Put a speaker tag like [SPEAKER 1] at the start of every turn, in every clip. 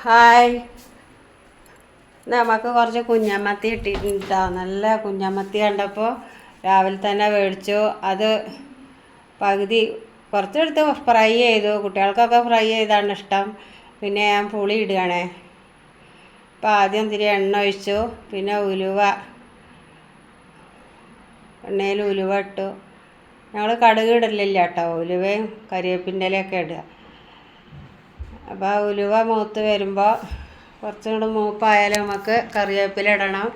[SPEAKER 1] Hi. നമുക്ക് കുറച്ച് കുഞ്ഞമത്തി ഇട്ടിട്ടുണ്ടോ. നല്ല കുഞ്ഞമത്തി കണ്ടപ്പോൾ രാവിലെ തന്നെ മേടിച്ചു. അത് പകുതി കുറച്ചെടുത്ത് ഫ്രൈ ചെയ്തു. കുട്ടികൾക്കൊക്കെ ഫ്രൈ ചെയ്താണ് ഇഷ്ടം. പിന്നെ ഞാൻ പുളി ഇടുകയാണേ. അപ്പോൾ ആദ്യം ഇത്തിരി എണ്ണ ഒഴിച്ചു. പിന്നെ ഉലുവ. എണ്ണയിൽ ഉലുവ ഇട്ടു. ഞങ്ങൾ കടുക് ഇടലില്ല കേട്ടോ. ഉലുവയും കരിവേപ്പിന്റെ ഇലയൊക്കെ ഇടുക. അപ്പോൾ ആ ഉലുവ മൂത്ത് വരുമ്പോൾ കുറച്ചും കൂടെ മൂപ്പായാലും നമുക്ക് കറിവേപ്പില ഇടണം.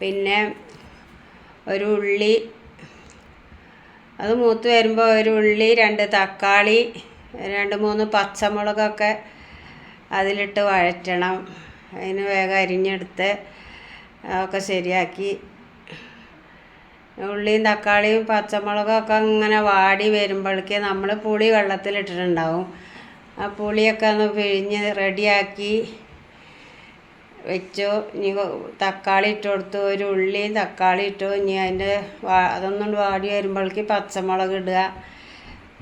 [SPEAKER 1] പിന്നെ ഒരു ഉള്ളി അത് മൂത്ത് വരുമ്പോൾ ഒരു ഉള്ളി രണ്ട് തക്കാളി രണ്ട് മൂന്ന് പച്ചമുളകൊക്കെ അതിലിട്ട് വഴറ്റണം. അതിന് വേഗം അരിഞ്ഞെടുത്ത് അതൊക്കെ ശരിയാക്കി. ഉള്ളിയും തക്കാളിയും പച്ചമുളകൊക്കെ ഇങ്ങനെ വാടി വരുമ്പോഴേക്ക് നമ്മൾ പുളി വെള്ളത്തിലിട്ടിട്ടുണ്ടാവും. ആ പുളിയൊക്കെ ഒന്ന് പിഴിഞ്ഞ് റെഡിയാക്കി വെച്ചു. ഇനി തക്കാളി ഇട്ട് കൊടുത്തു. ഒരു ഉള്ളിയും തക്കാളി ഇട്ടു. ഇനി അതിന്റെ അതൊന്നും വാടി വരുമ്പോഴേക്ക് പച്ചമുളക് ഇടുക.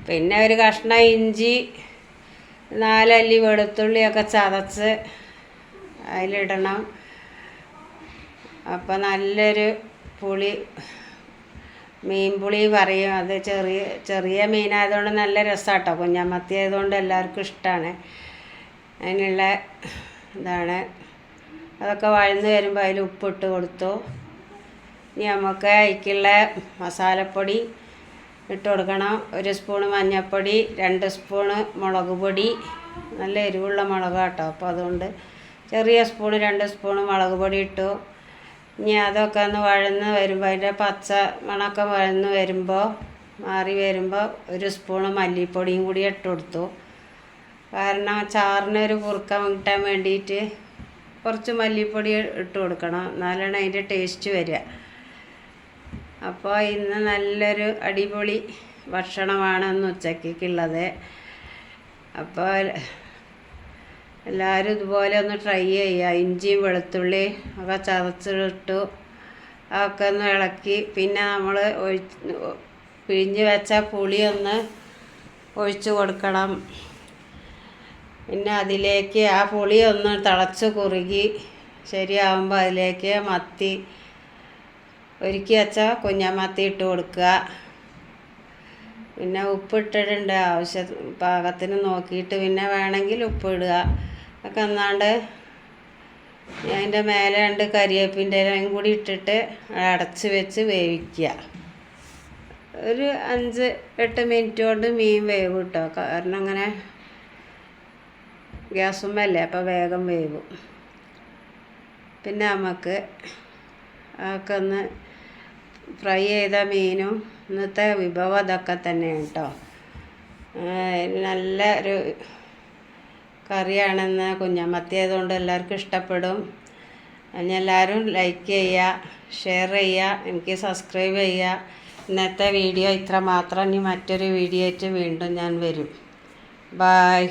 [SPEAKER 1] പിന്നെ ഒരു കഷ്ണം ഇഞ്ചി നാലല്ലി വെളുത്തുള്ളിയൊക്കെ ചതച്ച് അതിലിടണം. അപ്പോൾ നല്ലൊരു പുളി മീൻ പുളി പറയും. അത് ചെറിയ ചെറിയ മീനായതുകൊണ്ട് നല്ല രസമാട്ടോ കുഞ്ഞാമത്തി ആയതുകൊണ്ട് എല്ലാവർക്കും ഇഷ്ടമാണ് അതിനുള്ള ഇതാണ്. അതൊക്കെ വഴന്ന് വരുമ്പോൾ അതിൽ ഉപ്പിട്ട് കൊടുത്തു. ഇനി നമുക്ക് അതിക്കുള്ള മസാലപ്പൊടി ഇട്ട് കൊടുക്കണം. ഒരു സ്പൂണ് മഞ്ഞൾപ്പൊടി രണ്ട് സ്പൂണ് മുളക് പൊടി. നല്ല എരിവുള്ള മുളക് കേട്ടോ അപ്പോൾ അതുകൊണ്ട് ചെറിയ സ്പൂണ് രണ്ട് സ്പൂണ് മുളക് പൊടി ഇട്ടു. ഇനി അതൊക്കെ ഒന്ന് വഴന്ന് വരുമ്പോൾ അതിന്റെ പച്ച മണമൊക്കെ വഴന്ന് വരുമ്പോൾ മാറി വരുമ്പോൾ ഒരു സ്പൂണ് മല്ലിപ്പൊടിയും കൂടി ഇട്ട് കൊടുത്തു. കാരണം ചാറിനൊരു കുറുക്കം കിട്ടാൻ വേണ്ടിയിട്ട് കുറച്ച് മല്ലിപ്പൊടി ഇട്ട് കൊടുക്കണം. എന്നാലാണ് അതിന്റെ ടേസ്റ്റ് വരിക. അപ്പോൾ ഇന്ന് നല്ലൊരു അടിപൊളി ഭക്ഷണമാണ് ഇന്ന് ഉച്ചക്കുള്ളത് അപ്പോൾ എല്ലാവരും ഇതുപോലെ ഒന്ന് ട്രൈ ചെയ്യുക ഇഞ്ചിയും വെളുത്തുള്ളി ഒക്കെ ചതച്ചിട്ടു അതൊക്കെ ഒന്ന് ഇളക്കി. പിന്നെ നമ്മൾ ഒഴിച്ച് പിഴിഞ്ഞ് വെച്ച പുളി ഒന്ന് ഒഴിച്ചു കൊടുക്കണം. പിന്നെ അതിലേക്ക് ആ പുളി ഒന്ന് തിളച്ച് കുറുകി ശരിയാവുമ്പോൾ അതിലേക്ക് മത്തി ഒരുക്കി വെച്ച കുഞ്ഞമത്തി ഇട്ട് കൊടുക്കുക. പിന്നെ ഉപ്പ് ഇട്ടിട്ടുണ്ട് ആവശ്യ പാകത്തിന് നോക്കിയിട്ട് പിന്നെ വേണമെങ്കിൽ ഉപ്പിടുക ഒക്കെ ഒന്നാണ്ട് അതിന്റെ മേലെ രണ്ട് കരിയേപ്പിന്റെ ഇലയും കൂടി ഇട്ടിട്ട് അടച്ച് വെച്ച് വേവിക്കുക. ഒരു അഞ്ച് എട്ട് മിനിറ്റ് കൊണ്ട് മീൻ വേവ് കിട്ടുക കാരണം അങ്ങനെ ഗ്യാസുമ്മല്ലേ അപ്പോൾ വേഗം വേവും. പിന്നെ നമുക്ക് അതൊക്കെ ഒന്ന് ഫ്രൈ ചെയ്ത മീനും ഇന്നത്തെ വിഭവം അതൊക്കെ തന്നെയാണ് കേട്ടോ. നല്ല ഒരു കറിയാണെന്ന് കുഞ്ഞമത്തി ആയതുകൊണ്ട് എല്ലാവർക്കും ഇഷ്ടപ്പെടും. എല്ലാവരും ലൈക്ക് ചെയ്യുക ഷെയർ ചെയ്യുക എനിക്ക് സബ്സ്ക്രൈബ് ചെയ്യുക. ഇന്നത്തെ വീഡിയോ ഇത്ര മാത്രം ഇനി മറ്റൊരു വീഡിയോ ആയിട്ട് വീണ്ടും ഞാൻ വരും. ബായ്